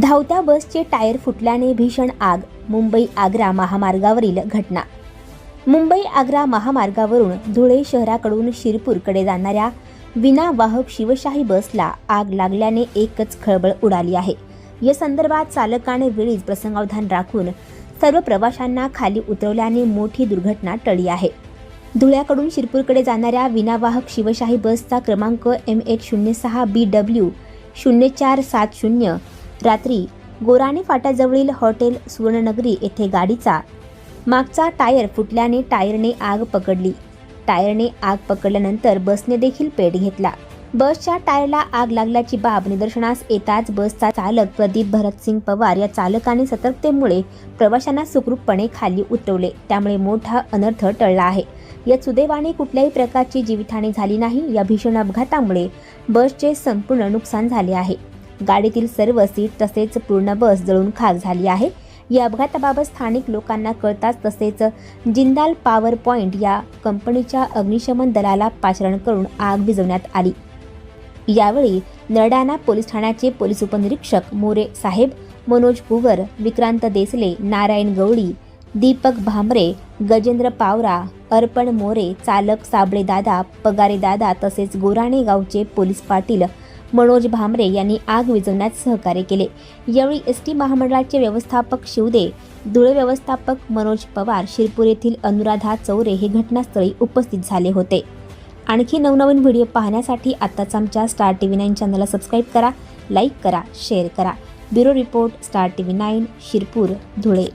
धावत्या बसचे टायर फुटल्याने भीषण आग मुंबई आग्रा महामार्गावरील घटना. मुंबई आग्रा महामार्गावरून धुळे शहराकडून शिरपूरकडे जाणाऱ्या विनावाहक शिवशाही बसला आग लागल्याने एकच खळबळ उडाली आहे. या संदर्भात चालकाने वेळीच प्रसंगावधान राखून सर्व प्रवाशांना खाली उतरवल्याने मोठी दुर्घटना टळली आहे. धुळ्याकडून शिरपूरकडे जाणाऱ्या विनावाहक शिवशाही बसचा क्रमांक एम एच शून्य सहा बी डब्ल्यू शून्य चार सात शून्य रात्री गोराणे फाट्याजवळील हॉटेल सुवर्णनगरी येथे गाडीचा मागचा टायर फुटल्याने टायरने आग पकडली. टायरने आग पकडल्यानंतर बसने देखील पेट घेतला. बसच्या टायरला आग लागल्याची बाब निदर्शनास येताच बसचा चालक प्रदीप भरतसिंग पवार या चालकाने सतर्कतेमुळे प्रवाशांना सुखरूपपणे खाली उतरवले. त्यामुळे मोठा अनर्थ टळला आहे. या सुदैवाने कुठल्याही प्रकारची जीवितहानी झाली नाही. या भीषण अपघातामुळे बसचे संपूर्ण नुकसान झाले आहे. गाडीतील सर्व सीट तसेच पूर्ण बस जळून खाक झाली आहे. या अपघाताबाबत स्थानिक लोकांना कळताच तसेच जिंदाल पॉवर पॉइंट या कंपनीच्या अग्निशमन दलाला पाचारण करून आग विझवण्यात आली. यावेळी नरडाणा पोलीस ठाण्याचे पोलीस उपनिरीक्षक मोरे साहेब मनोज कुवर विक्रांत देसले नारायण गवळी दीपक भामरे गजेंद्र पावरा अर्पण मोरे चालक साबळे दादा पगारे दादा तसेच गोराणे गावचे पोलीस पाटील मनोज भामरे यांनी आग विझवण्यात सहकार्य केले. यावेळी एस टी महामंडळाचे व्यवस्थापक शिवदे धुळे व्यवस्थापक मनोज पवार शिरपूर येथील अनुराधा चौरे हे घटनास्थळी उपस्थित झाले होते. आणखी नवनवीन व्हिडिओ पाहण्यासाठी आत्ताच आमच्या स्टार टी व्ही नाईन चॅनलला सबस्क्राईब करा लाईक करा शेअर करा. Bureau report star T V nine Shirpur Dhule.